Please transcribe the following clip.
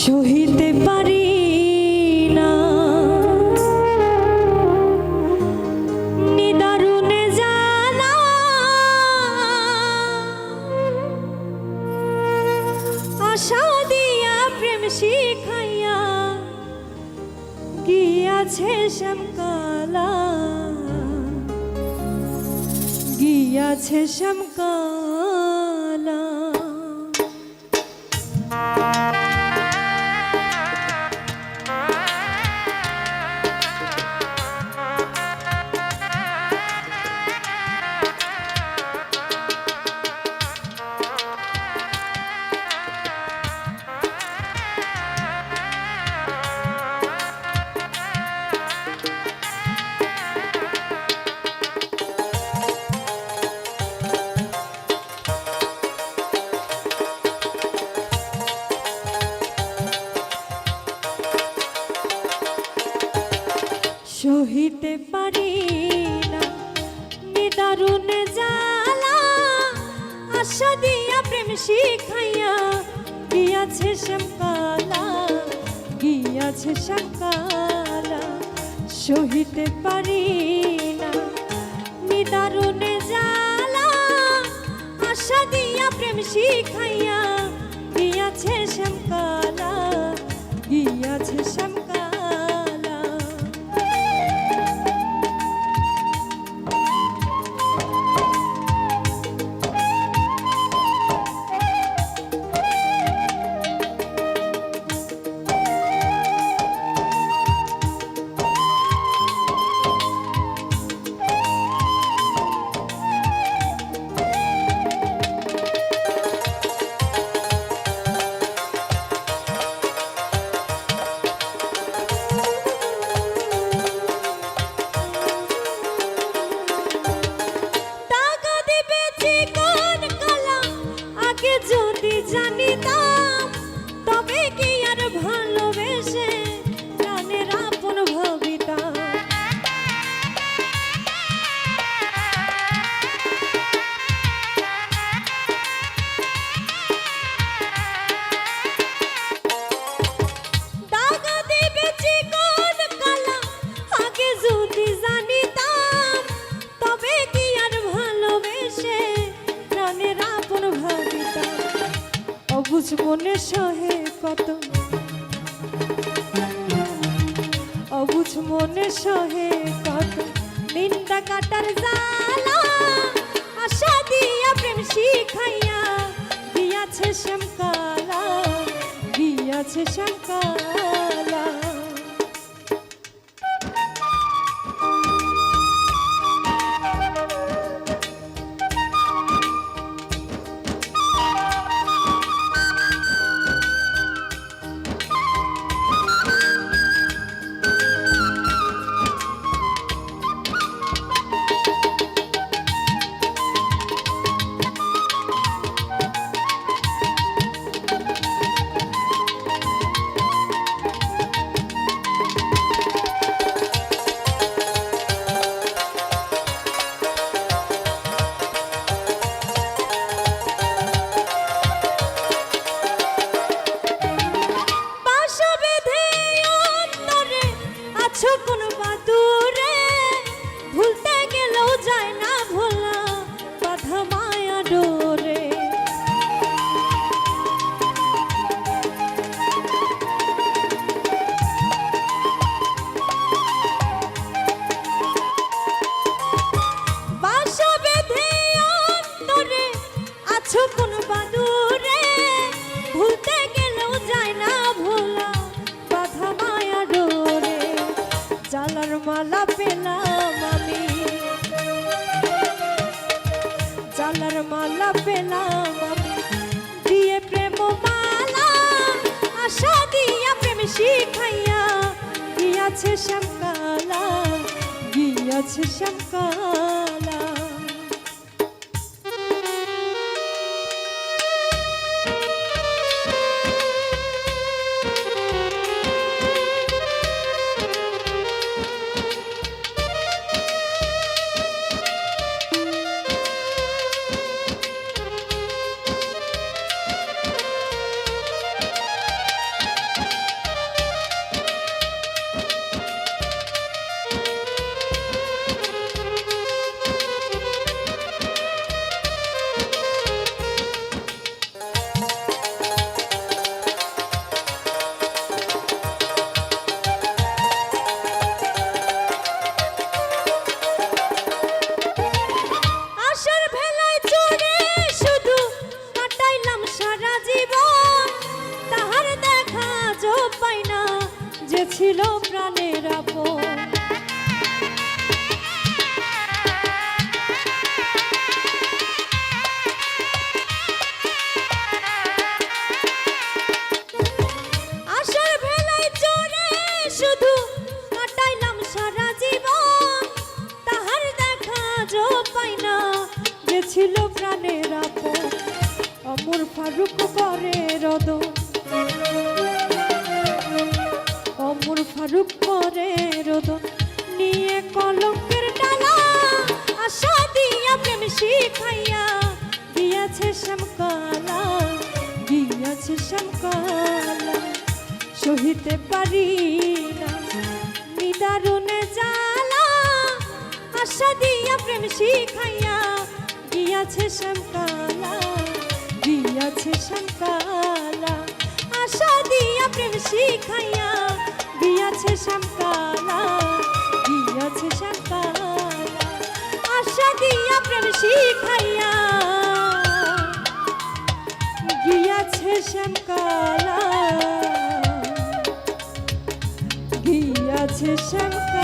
সহিতে পারি না। নিদারুণে জানা। আশা দিয়া প্রেম শিখাইয়া গিয়াছে শ্যামকালা গিয়াছে শ্যামকালা সহিতে পারি না। নিদারুণ জালা আশা দিয়া প্রেম শিখাইয়া গিয়াছে শ্যামকালা গিয়াছে শ্যামকালা, সহিতে পারি না। নিদারুণ জালা আশা দিয়া প্রেম শিখাইয়া গিয়াছে শ্যামকালা গিয়াছে শ্যামকালা já me মনে সহে কত। অবুঝ মনে সহে কত। নিন্দা কাটার জালা আশা দিয়া প্রেম শিখাইয়া দিয়াছে শ্যামকালা দিয়াছে শ্যামকালা। মালা পেলাম আমি। জালার মালা পেলাম আমি। দিয়ে প্রেম মালা, আশা দিয়া প্রেম শিখাইয়া, গিয়াছে শ্যামকালা গিয়াছে শ্যামকালা। জো পাই না গেছিল প্রাণের আপন। অমর ফারুক করে রদন। অমর ফারুক করে রোদন নিয়ে কলঙ্কের ডালা, আশা দিয়া প্রেম শিখাইয়া গিয়াছে শ্যামকালা গিয়াছে শ্যামকালা। সহিতে পারি না নিদারুণে জ্বালা, আশা দিয়া প্রেম শিখাইয়া গিয়াছে শ্যামকালা গিয়াছে শ্যামকালা। আশা দিয়া প্রেম শিখাইয়া গিয়াছে শ্যামকালা গিয়াছে শ্যামকালা আশা দিয়া প্রেম শিখাইয়া গিয়াছে শ্যামকালা গিয়াছে শ্যামকালা